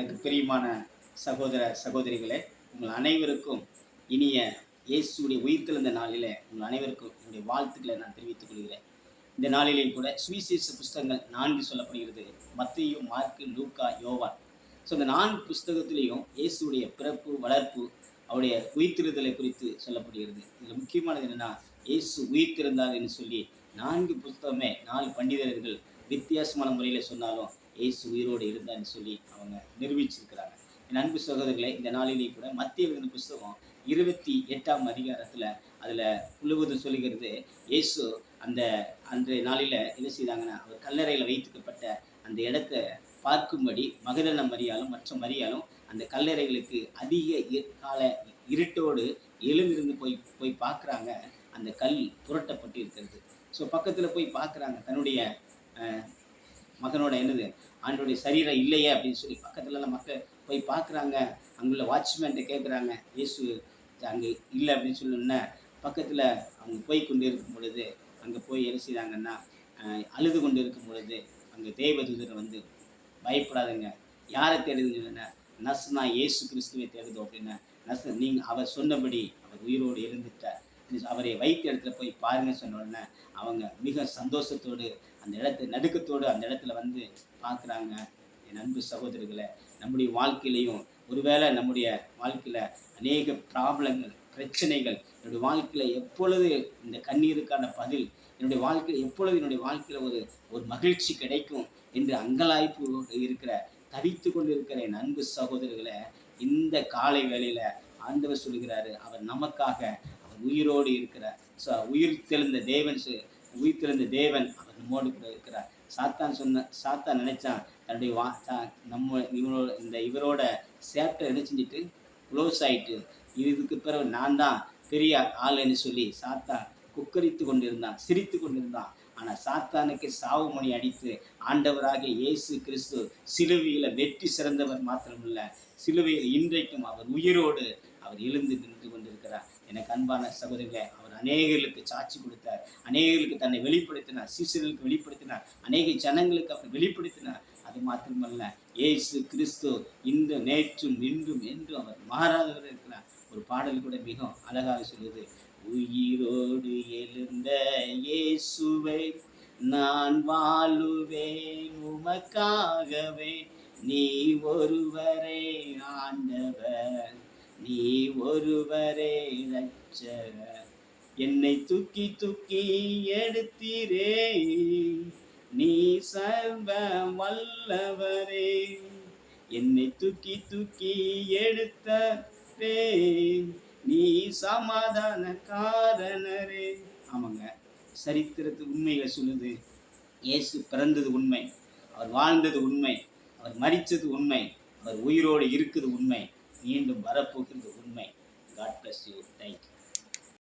எனக்கு பிரியமான சகோதர சகோதரிகளே உங்கள் அனைவருக்கும் இனிய இயேசுடைய உயிர்த்தெழுந்த நாளில் உங்கள் அனைவருக்கும் என்னுடைய வாழ்த்துக்களை நான் தெரிவித்துக் கொள்கிறேன். இந்த நாளிலேயும் கூட சுவிசேஷ புஸ்தகங்கள் நான்கு சொல்லப்படுகிறது. மத்தியும் மார்க்கு லூக்கா யோவான். ஸோ இந்த நான்கு புஸ்தகத்திலையும் இயேசுடைய பிறப்பு வளர்ப்பு அவருடைய உயிர்த்திருதலை குறித்து சொல்லப்படுகிறது. இதில் முக்கியமானது என்னென்னா இயேசு உயிர்த்திருந்தார் என்று சொல்லி நான்கு புஸ்தகமே நாலு பண்டிதர்கள் வித்தியாசமான முறையில் சொன்னாலும் இயேசு உயிரோடு இருந்தான்னு சொல்லி அவங்க நிரூபிச்சிருக்கிறாங்க. என் அன்பு சகோதரர்களை இந்த நாளிலே கூட மத்திய விருந்த புஸ்தகம் இருபத்தி எட்டாம் அதிகாரத்தில் அதில் முழுவதும் சொல்லுகிறது இயேசு அந்த அன்றைய நாளில் என்ன செய்தாங்கன்னா அவர் கல்லறையில் வைத்துக்கப்பட்ட அந்த இடத்த பார்க்கும்படி மகதன மரியாலும் மற்ற மரியாலும் அந்த கல்லறைகளுக்கு அதிக கால இருட்டோடு எழுந்திருந்து போய் போய் பார்க்குறாங்க. அந்த கல் புரட்டப்பட்டு இருக்கிறது ஸோ பக்கத்தில் போய் பார்க்குறாங்க. தன்னுடைய மகனோட என்னது? ஆண்டோடைய சரீரம் இல்லையே அப்படின்னு சொல்லி பக்கத்துலலாம் மக்கள் போய் பார்க்குறாங்க. அங்குள்ள வாட்ச்மேன்ட்ட கேட்குறாங்க இயேசு அங்கே இல்லை அப்படின்னு சொல்லணுன்னா பக்கத்தில் அவங்க போய் கொண்டு இருக்கும் பொழுது அங்கே போய் என்ன செய்கிறாங்கன்னா அழுது கொண்டு இருக்கும் பொழுது அங்கே தேவதூதர் வந்து பயப்படாதுங்க. யாரை தேடுதுன்னு நஸ்னா இயேசு கிறிஸ்துவை தேடுதோ அப்படின்னா. நஸ் நீங்கள் அவர் சொன்னபடி அவர் உயிரோடு இருந்துட்டார் அவரை வைத்த இடத்துல போய் பாருங்க சொன்ன உடனே அவங்க மிக சந்தோஷத்தோடு அந்த இடத்து நடுக்கத்தோடு அந்த இடத்துல வந்து பார்க்குறாங்க. என் அன்பு சகோதரர்களை நம்முடைய வாழ்க்கையிலையும் ஒருவேளை நம்முடைய வாழ்க்கையில் அநேக ப்ராப்ளங்கள் பிரச்சனைகள் என்னுடைய வாழ்க்கையில் எப்பொழுது இந்த கண்ணீருக்கான பதில் என்னுடைய வாழ்க்கையில் எப்பொழுது என்னுடைய வாழ்க்கையில் ஒரு ஒரு மகிழ்ச்சி கிடைக்கும் என்று அங்கலாய்ப்பு இருக்கிற தவித்து கொண்டு இருக்கிற என் அன்பு சகோதரர்களை இந்த காலை வேளையில் ஆண்டவர் சொல்கிறாரு அவர் நமக்காக உயிரோடு இருக்கிறார். ஸோ உயிர் தெளிந்த தேவன் உயிர் தெளிந்த தேவன் அவர் நம்மோடு கூட இருக்கிறார். சாத்தான் சொன்ன சாத்தான் நினைச்சான் தன்னுடைய வா தா- நம்ம இவரோட இந்த இவரோட சேப்டர் என்ன செஞ்சுட்டு? க்ளோஸ் ஆயிட்டு இதுக்கு பிறகு நான் தான் பெரிய ஆளுன்னு சொல்லி சாத்தான் குக்கரித்து கொண்டிருந்தான் சிரித்து கொண்டிருந்தான். ஆனால் சாத்தானுக்கு சாவு மணி அடித்து ஆண்டவராக இயேசு கிறிஸ்து சிலுவையில் வெற்றி சிறந்தவர் மாத்திரமில்லை சிலுவையில் இன்றைக்கும் அவர் உயிரோடு அவர் எழுந்து நின்று எனக்கு அன்பான சகோதரர்களே அவர் அநேகர்களுக்கு சாட்சி கொடுத்தார். அநேகர்களுக்கு தன்னை வெளிப்படுத்தினார். சீசர்களுக்கு வெளிப்படுத்தினார். அநேக ஜனங்களுக்கு அவர் வெளிப்படுத்தினார். அது மாத்திரமல்ல ஏசு கிறிஸ்து இந்த நேற்றும் இன்றும் என்றும் அவர் மாறாதவர் இருக்கிறார். ஒரு பாடல் கூட மிகவும் அழகாக சொல்லுது. உயிரோடு எழுந்த இயேசுவை நான் வாழுவேன் உமக்காகவே நீ ஒருவரே ஆண்டவர். நீ ஒருவரே ரட்சகர். என்னை தூக்கி தூக்கி எடுத்தீரே. நீ சர்வ வல்லவரே. என்னை தூக்கி தூக்கி எடுத்தே நீ சமாதான காரணரே. ஆமாங்க. சரித்திரத்து உண்மைகளை சொல்லுது. இயேசு பிறந்தது உண்மை. அவர் வாழ்ந்தது உண்மை. அவர் மரித்தது உண்மை. அவர் உயிரோடு இருக்குது உண்மை. மீண்டும் வரப்போகின்ற உண்மை. God bless you thank you